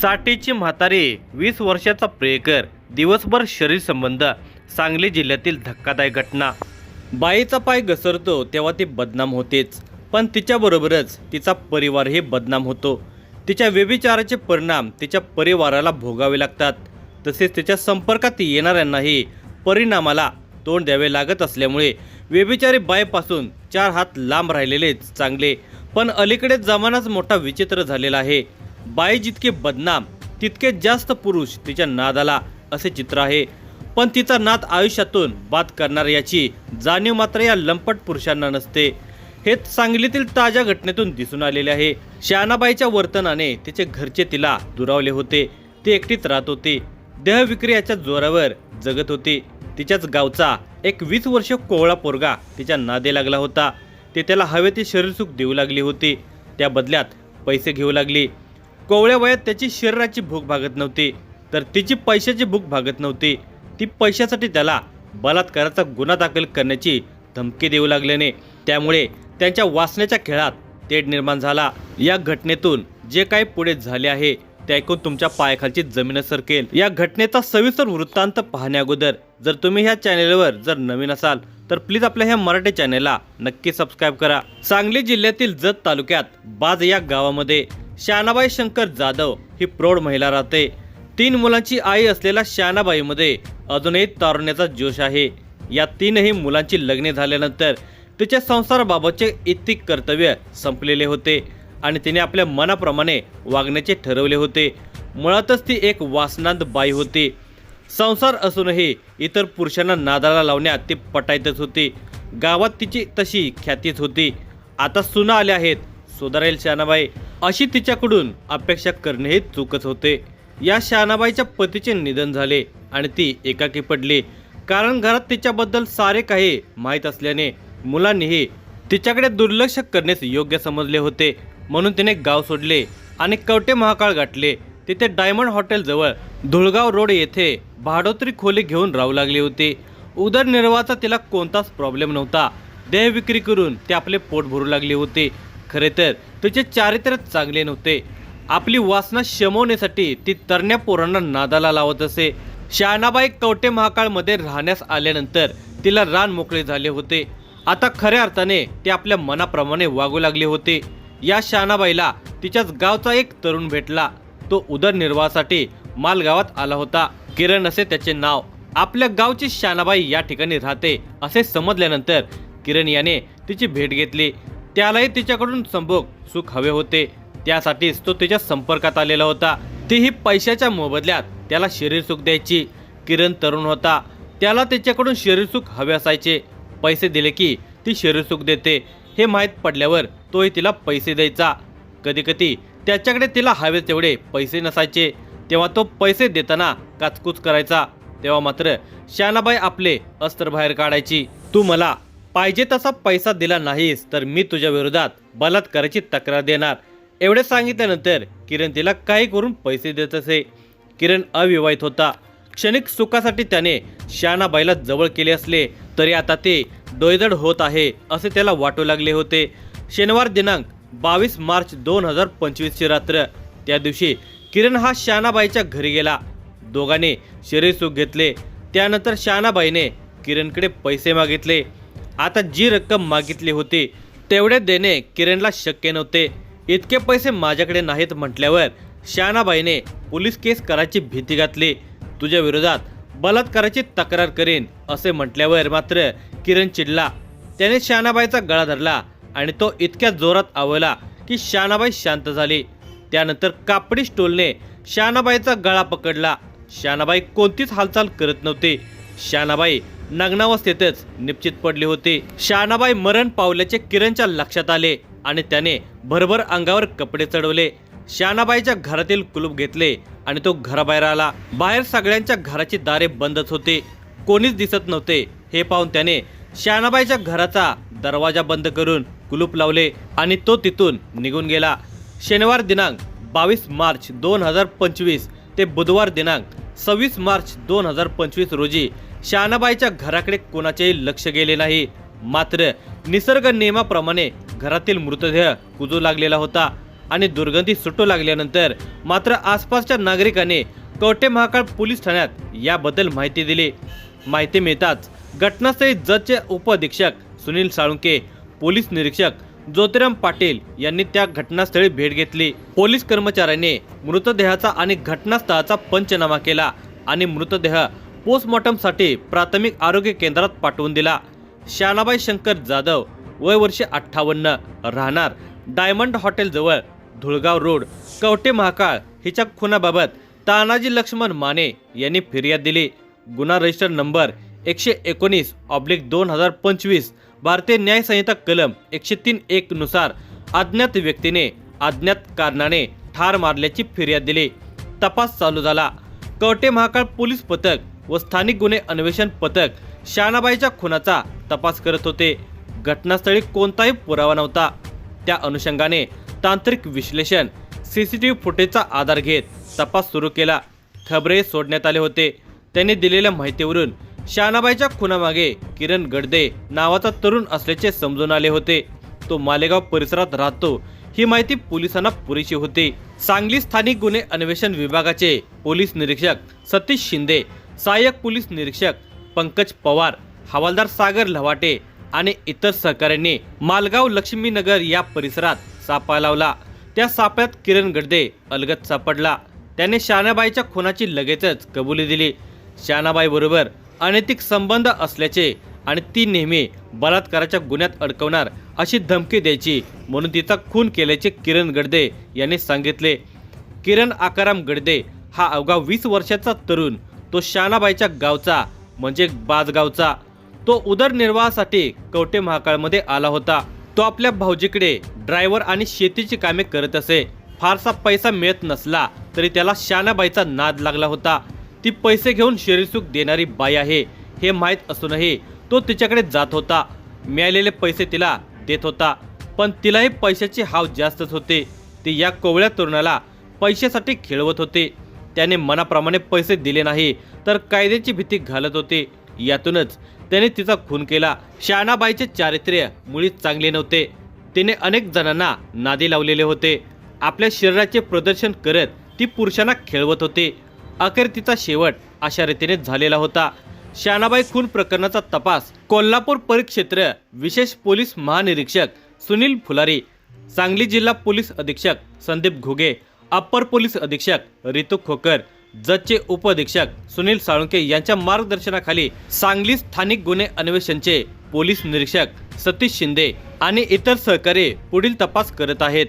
साठीची म्हातारी वीस वर्षाचा प्रियकर दिवसभर शरीर संबंध सांगली जिल्ह्यातील धक्कादायक घटना. बाईचा पाय घसरतो तेव्हा ती बदनाम होतेच. पण तिच्याबरोबरच तिचा परिवारही बदनाम होतो. तिच्या व्यभिचाराचे परिणाम तिच्या परिवाराला भोगावे लागतात. तसेच तिच्या संपर्कात येणाऱ्यांनाही परिणामाला तोंड द्यावे लागत असल्यामुळे व्यभिचारी बायपासून चार हात लांब राहिलेलेच चांगले. पण अलीकडे जमानाच मोठा विचित्र झालेला आहे. बाई जितके बदनाम तितके जास्त पुरुष तिच्या नादाला असे चित्र आहे. पण तिचा नाद आयुष्यातून बाद करणार याची जाणीव मात्र या लंपट पुरुषांना नसते. हे सांगलीतील ताज्या घटनेतून दिसून आलेले आहे. शहाणाबाईच्या वर्तनाने तिचे घरचे तिला दुरावले होते. ती एकटीच राहत होती. देहविक्रियाच्या जोरावर जगत होती. तिच्याच गावचा एक वीस वर्ष कोवळा पोरगा तिच्या नादे लागला होता. ते त्याला हवे ते शरीरसुख देऊ लागली होती. त्या बदल्यात पैसे घेऊ लागली. कोवळ्या वयात त्याची शरीराची भूक भागत नव्हती. तर तिची पैशाची भूक भागत नव्हती. ती पैशासाठी त्याला बलात्काराचा गुन्हा दाखल करण्याची धमकी देऊ लागल्याने त्यामुळे त्यांच्या वाचण्याच्या खेळात तेढ निर्माण झाला. या घटनेतून जे काही पुढे झाले आहे ते ऐकून तुमच्या पायाखालची जमीन सरकेल. या घटनेचा सविस्तर वृत्तांत पाहण्या अगोदर जर तुम्ही ह्या चॅनेलवर जर नवीन असाल तर प्लीज आपल्या ह्या मराठी चॅनेलला नक्की सबस्क्राईब करा. सांगली जिल्ह्यातील जत तालुक्यात बाज या गावामध्ये शानाबाई शंकर जाधव ही प्रौढ महिला राहते. तीन मुलांची आई असलेल्या शानाबाईमध्ये अजूनही तारुण्याचा जोश आहे. या तीनही मुलांची लग्ने झाल्यानंतर तिच्या संसाराबाबतचे इतिक कर्तव्य संपलेले होते आणि तिने आपल्या मनाप्रमाणे वागण्याचे ठरवले होते. मुळातच ती एक वासनांत बाई होती. संसार असूनही इतर पुरुषांना नादाला लावण्यात ती पटायतच होती. गावात तिची तशी ख्यातीच होती. आता सुना आल्या आहेत सुधारेल शानाबाई. अशी तिच्याकडून अपेक्षा करणे हे चूकच होते. या शहाणाबाईच्या पतीचे निधन झाले आणि ती एकाकी पडली. कारण घरात तिच्याबद्दल सारे काही माहीत असल्याने मुलांनीही तिच्याकडे दुर्लक्ष करण्यास योग्य समजले होते. म्हणून तिने गाव सोडले आणि कवटे महाकाळ गाठले. तिथे डायमंड हॉटेलजवळ धुळगाव रोड येथे भाडोत्री खोली घेऊन राहू लागली होती. उदरनिर्वाहाचा तिला कोणताच प्रॉब्लेम नव्हता. देह विक्री करून ते आपले पोट भरू लागले होते. खरे तर तिचे चारित्र्य चांगले नव्हते. आपली वासना शमवण्यासाठी ती तरण्या पोरांना नादाला लावत असे. शहानाबाई कवटे महाकाळमध्ये राहण्यास आल्यानंतर तिला रान मोकळे झाले होते. आता खऱ्या अर्थाने ते आपल्या मनाप्रमाणे वागू लागले होते. या शहानाबाईला तिच्याच गावचा एक तरुण भेटला. तो उदरनिर्वाहासाठी मालगावात आला होता. किरण असे त्याचे नाव. आपल्या गावची शानाबाई या ठिकाणी राहते असे समजल्यानंतर किरण याने तिची भेट घेतली. त्यालाही तिच्याकडून संभोग सुख हवे होते. त्यासाठीच तो तिच्या संपर्कात आलेला होता. तीही पैशाच्या मोबदल्यात त्याला शरीर सुख द्यायची. किरण तरुण होता. त्याला तिच्याकडून शरीर सुख हवे असायचे. पैसे दिले की ती शरीर सुख देते. हे माहीत पडल्यावर तोही तिला पैसे द्यायचा. कधी कधी त्याच्याकडे तिला हवे तेवढे पैसे नसायचे. तेव्हा तो पैसे देताना काचकूच करायचा. तेव्हा मात्र शानाबाई आपले अस्त्र बाहेर काढायची. तू मला पाहिजे तसा पैसा दिला नाहीस तर मी तुझ्या विरोधात बलात्काराची तक्रार देणार. एवढे सांगितल्यानंतर किरण तिला काही करून पैसे देत असे. किरण अविवाहित होता. क्षणिक सुखासाठी त्याने शानाबाईला जवळ केले असले तरी आता ते डोयदड होत आहे असे त्याला वाटू लागले होते. शनिवार दिनांक बावीस मार्च दोन हजार पंचवीसची रात्र. त्या दिवशी किरण हा शानाबाईच्या घरी गेला. दोघांनी शरीर सुख घेतले. त्यानंतर शानाबाईने किरणकडे पैसे मागितले. आता जी रक्कम मागितली होती तेवढे देणे किरणला शक्य नव्हते. इतके पैसे माझ्याकडे नाहीत म्हटल्यावर शानाबाईने पोलीस केस करायची भीती घातली. तुझ्या विरोधात बलात्काराची तक्रार करेन असे म्हटल्यावर मात्र किरण चिडला. त्याने शानाबाईचा गळा धरला आणि तो इतक्या जोरात आवळला की शानाबाई शांत झाली. त्यानंतर कापडी स्टोलने शानाबाईचा गळा पकडला. शानाबाई कोणतीच हालचाल करत नव्हती. शानाबाई नग्नावस्थेतच निश्चित पडली होती. शानाबाई मरण पावल्याचे किरणच्या लक्षात आले आणि त्याने भरभर अंगावर कपडे चढवले. शानाबाईच्या घरातील कुलूप घेतले आणि तो घराबाहेर आला. बाहेर सगळ्यांच्या घराची दारे बंदच होते. कोणीच दिसत नव्हते. हे पाहून त्याने शानाबाईच्या घराचा दरवाजा बंद करून कुलूप लावले आणि तो तिथून निघून गेला. शनिवार दिनांक बावीस मार्च दोन हजार पंचवीस ते बुधवार दिनांक सव्वीस मार्च दोन हजार पंचवीस रोजी शहाणाबाईच्या घराकडे कोणाचेही लक्ष गेले नाही. मात्र निसर्ग नियमाप्रमाणे घरातील मृतदेह कुजू लागलेला होता आणि दुर्गंधी सुटू लागल्यानंतर मात्र आसपासच्या नागरिकांनी कवटे महाकाळ पोलीस ठाण्यात याबद्दल माहिती दिली. माहिती मिळताच घटनास्थळी जतचे उपअधीक्षक सुनील साळुंके पोलीस निरीक्षक ज्योतिराम पाटील यांनी त्या घटनास्थळी भेट घेतली. पोलीस कर्मचाऱ्याने मृतदेहाचा आणि घटनास्थळाचा पंचनामा केला आणि मृतदेह पोस्टमॉर्टमसाठी प्राथमिक आरोग्य केंद्रात पाठवून दिला. शानाबाई शंकर जाधव वय वर्ष अठ्ठावन्न राहणार डायमंड हॉटेलजवळ धुळगाव रोड. कवटे महाकाळ हिच्या खुनाबाबत तानाजी लक्ष्मण माने यांनी फिर्याद दिली. गुन्हा रजिस्टर नंबर एकशे एकोणीस ऑब्लिक दोन हजार पंचवीस भारतीय न्यायसंहिता कलम एकशे तीन एक नुसार अज्ञात व्यक्तीने अज्ञात कारणाने ठार मारल्याची फिर्याद दिली. तपास चालू झाला. कवटे महाकाळ पोलीस पथक व स्थानिक गुन्हे अन्वेषण पथक शानाबाईच्या खुनाचा तपास करत होते. घटनास्थळी कोणताही पुरावा नव्हता. त्या अनुषंगाने तांत्रिक विश्लेषण सी सी टी व्ही फुटेजचा आधार घेत तपास सुरू केला. खबरे सोडण्यात आले होते. त्यांनी दिलेल्या माहितीवरून शहाणाबाईच्या खुनामागे किरण गडदे नावाचा तरुण असल्याचे समजून आले होते. तो मालेगाव परिसरात राहतो. ही माहिती पोलिसांना पुरेशी होती. सांगली स्थानिक गुन्हे अन्वेषण विभागाचे पोलीस निरीक्षक सतीश शिंदे सहाय्यक पोलीस निरीक्षक पंकज पवार हवालदार सागर लवाटे आणि इतर सहकाऱ्यांनी मालगाव लक्ष्मीनगर या परिसरात सापा लावला. त्या सापळ्यात किरण गडदे अलगत सापडला. त्याने शानाबाईच्या खुनाची लगेचच कबुली दिली. शानाबाई बरोबर अनैतिक संबंध असल्याचे आणि ती नेहमी बलात्काराच्या गुन्ह्यात अडकवणार अशी धमकी द्यायची म्हणून तिचा खून केल्याचे किरण गडदे यांनी सांगितले. किरण आकाराम गडदे हा अवघा वीस वर्षाचा तरुण तो शानाबाईच्या गावचा म्हणजे बाजगावचा. तो उदरनिर्वाहासाठी कवटे महाकाळमध्ये आला होता. तो आपल्या भाऊजीकडे ड्रायव्हर आणि शेतीची कामे करत असे. फारसा पैसा मिळत नसला तरी त्याला शानाबाईचा नाद लागला होता. ती पैसे घेऊन शरीरसुख देणारी बाई आहे हे माहीत असूनही तो तिच्याकडे जात होता. मिळालेले पैसे तिला देत होता पण तिलाही पैशाची हाव जास्तच होते. ती या कोवळ्या तरुणाला पैशासाठी खेळवत होते. त्याने मनाप्रमाणे पैसे दिले नाही तर कायद्याची भीती घालत होते. यातूनच त्याने तिचा खून केला. शहाणाबाईचे चारित्र्य मुळीच चांगले नव्हते. तिने अनेक जणांना नादी लावलेले होते. आपल्या शरीराचे प्रदर्शन करत ती पुरुषांना खेळवत होते. अखेर तिचा शेवट अशा रीतीने झालेला होता. शानाबाई खून प्रकरणाचा तपास कोल्हापूर परिक्षेत्र विशेष पोलीस महानिरीक्षक सुनील फुलारी सांगली जिल्हा पोलीस अधीक्षक संदीप घुगे अप्पर पोलीस अधीक्षक रितू खोकर जजचे उपअधीक्षक सुनील साळुंके यांच्या मार्गदर्शनाखाली सांगली स्थानिक गुन्हे अन्वेषणचे पोलीस निरीक्षक सतीश शिंदे आणि इतर सहकारी पुढील तपास करत आहेत.